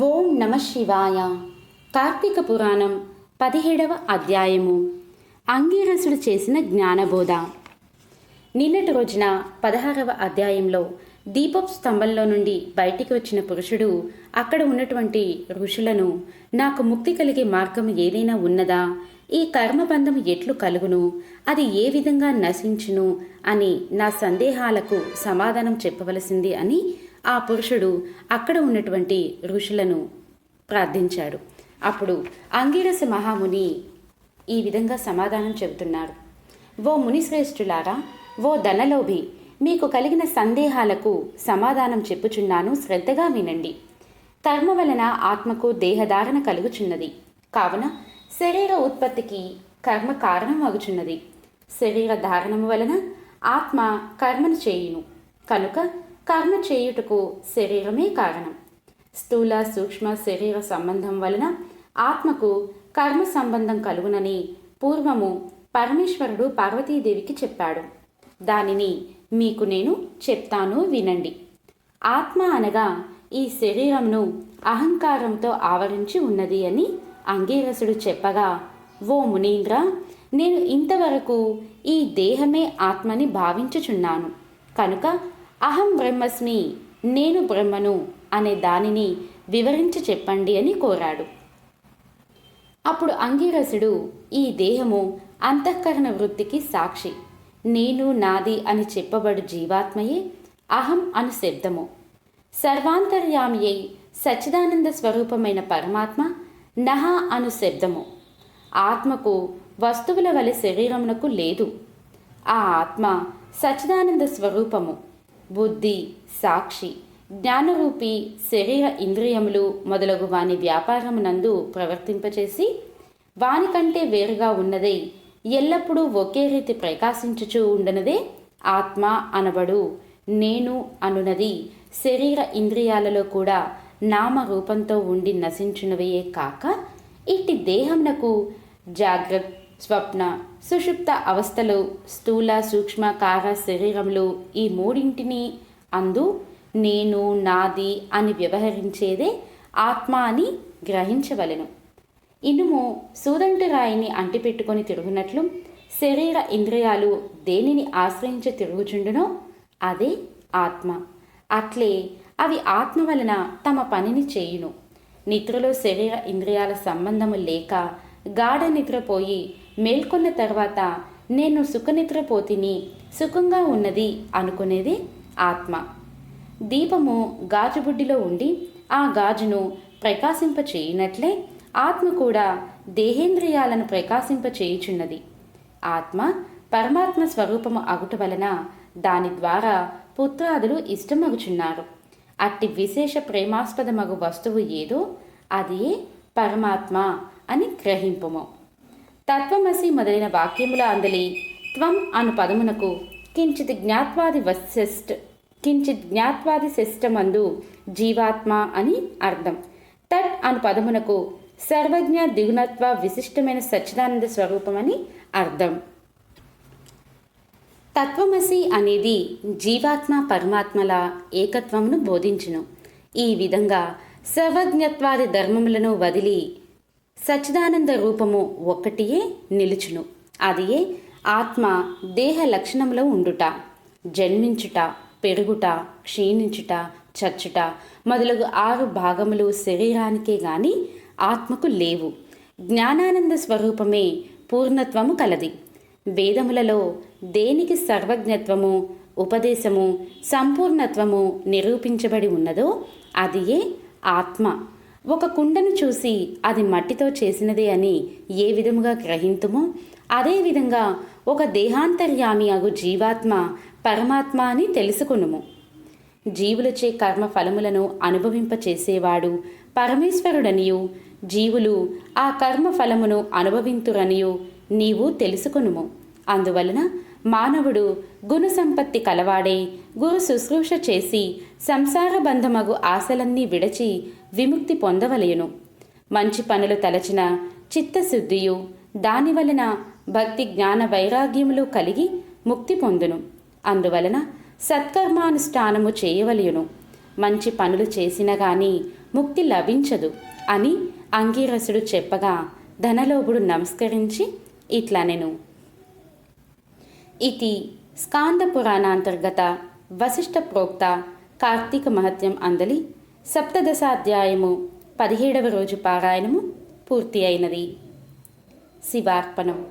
ఓం నమ శివాయ. కార్తీక పురాణం పదిహేడవ అధ్యాయము. అంగీరసుడు చేసిన జ్ఞానబోధ. నిన్నటి రోజున పదహారవ అధ్యాయంలో దీపం స్తంభంలో నుండి బయటికి వచ్చిన పురుషుడు అక్కడ ఉన్నటువంటి ఋషులను నాకు ముక్తి కలిగే మార్గం ఏదైనా ఉన్నదా? ఈ కర్మబంధం ఎట్లు కలుగును? అది ఏ విధంగా నశించును? అని నా సందేహాలకు సమాధానం చెప్పవలసింది అని ఆ పురుషుడు అక్కడ ఉన్నటువంటి ఋషులను ప్రార్థించాడు. అప్పుడు అంగీరస మహాముని ఈ విధంగా సమాధానం చెబుతున్నారు. ఓ మునిశ్రేష్ఠులారా ఓ ధనలోభి మీకు కలిగిన సందేహాలకు సమాధానం చెప్పుచున్నాను శ్రద్ధగా వినండి. కర్మ వలన ఆత్మకు దేహధారణ కలుగుచున్నది. కావున శరీర ఉత్పత్తికి కర్మ కారణం అగుచున్నది శరీర ధారణము వలన ఆత్మ కర్మను చేయును. కనుక కర్మ చేయుటకు శరీరమే కారణం. స్థూల సూక్ష్మ శరీర సంబంధం వలన ఆత్మకు కర్మ సంబంధం కలుగునని పూర్వము పరమేశ్వరుడు పార్వతీదేవికి చెప్పాడు. దానిని మీకు నేను చెప్తాను వినండి. ఆత్మ అనగా ఈ శరీరంను అహంకారంతో ఆవరించి ఉన్నది అని అంగీరసుడు చెప్పగా ఓ మునీంద్ర నేను ఇంతవరకు ఈ దేహమే ఆత్మని భావించుచున్నాను. కనుక అహం బ్రహ్మస్మి నేను బ్రహ్మను అనే దానిని వివరించి చెప్పండి అని కోరాడు. అప్పుడు అంగీరసుడు ఈ దేహము అంతఃకరణ వృత్తికి సాక్షి. నేను నాది అని చెప్పబడు జీవాత్మయే అహం అను శబ్దము. సర్వాంతర్యామి సచ్చిదానంద స్వరూపమైన పరమాత్మ నహ అను శబ్దము. ఆత్మకు వస్తువుల వలె శరీరమునకు లేదు. ఆ ఆత్మ సచ్చిదానంద స్వరూపము. బుద్ధి సాక్షి జ్ఞానరూపి శరీర ఇంద్రియములు మొదలగు వాని వ్యాపారమునందు ప్రవర్తింపచేసి వానికంటే వేరుగా ఉన్నదై ఎల్లప్పుడూ ఒకే రీతి ప్రకాశించుచూ ఉండనదే ఆత్మ అనబడు నేను అనునది శరీర ఇంద్రియాలలో కూడా నామరూపంతో ఉండి నశించునవయే కాక ఇట్టి దేహంనకు జాగ్రత్త స్వప్న సుషుప్త అవస్థలు స్థూల సూక్ష్మ కార శరీరములు ఈ మూడింటిని అందు నేను నాది అని వ్యవహరించేదే ఆత్మ అని గ్రహించవలెను. ఇనుము సూదంటి రాయిని అంటిపెట్టుకొని తిరుగునట్లు శరీర ఇంద్రియాలు దేనిని ఆశ్రయించి తిరుగుచుండునో అదే ఆత్మ. అట్లే అవి ఆత్మ వలన తమ పనిని చేయును. నిద్రలో శరీర ఇంద్రియాల సంబంధము లేక గాఢ నిద్రపోయి మేల్కొన్న తర్వాత నేను సుఖనిద్రపోతిని సుఖంగా ఉన్నది అనుకునేది ఆత్మ. దీపము గాజుబుడ్డిలో ఉండి ఆ గాజును ప్రకాశింప చేయునట్లే ఆత్మ కూడా దేహేంద్రియాలను ప్రకాశింప చేయుచున్నది ఆత్మ పరమాత్మ స్వరూపము అగుట వలన దాని ద్వారా పుత్రాదులు ఇష్టమగుచున్నారు. అట్టి విశేష ప్రేమాస్పదమగు వస్తువు ఏదో అది పరమాత్మ అని గ్రహింపుము. తత్వమసి మొదలైన వాక్యముల అందలి త్వం అను పదమునకు కించిత్ జ్ఞాత్వాది వశిష్ట్ కించిత్ జ్ఞాత్వాది శిష్టమందు జీవాత్మ అని అర్థం. తట్ అను పదమునకు సర్వజ్ఞ దిగుణత్వ విశిష్టమైన సచ్చిదానంద స్వరూపమని అర్థం. తత్వమసి అనేది జీవాత్మ పరమాత్మల ఏకత్వమును బోధించును. ఈ విధంగా సర్వజ్ఞత్వాది ధర్మములను వదిలి సచ్చిదానంద రూపము ఒక్కటియే నిలుచును. అదియే ఆత్మ దేహ లక్షణంలో ఉండుట జన్మించుట పెరుగుట క్షీణించుట చచ్చుట మొదలగు ఆరు భాగములు శరీరానికే గాని ఆత్మకు లేవు. జ్ఞానానంద స్వరూపమే పూర్ణత్వము కలది. వేదములలో దేనికి సర్వజ్ఞత్వము ఉపదేశము సంపూర్ణత్వము నిరూపించబడి ఉన్నదో అదియే ఆత్మ. ఒక కుండను చూసి అది మట్టితో చేసినదే అని ఏ విధముగా గ్రహింతుమో అదేవిధంగా ఒక దేహాంతర్యామి అగు జీవాత్మ పరమాత్మ అని తెలుసుకునుము. జీవులచే కర్మ ఫలములను అనుభవింపచేసేవాడు పరమేశ్వరుడనియు జీవులు ఆ కర్మ ఫలమును అనుభవింతురనియు నీవు తెలుసుకునుము. అందువలన మానవుడు గుణ సంపత్తి కలవాడే గురు శుశ్రూష చేసి సంసార బంధమగు ఆశలన్నీ విడచి విముక్తి పొందవలయును మంచి పనులు తలచిన చిత్తశుద్ధియు దాని వలన భక్తి జ్ఞాన వైరాగ్యములు కలిగి ముక్తి పొందును. అందువలన సత్కర్మానుష్ఠానము చేయవలయును మంచి పనులు చేసిన గాని ముక్తి లభించదు అని అంగీరసుడు చెప్పగా ధనలోభుడు నమస్కరించి ఇట్లనెను. ఇది స్కాంద పురాణాంతర్గత వశిష్ఠ ప్రోక్త కార్తీక మహత్యం అందలి సప్తదశాధ్యాయము పదిహేడవ రోజు పారాయణము పూర్తి అయినది. శివార్పణం.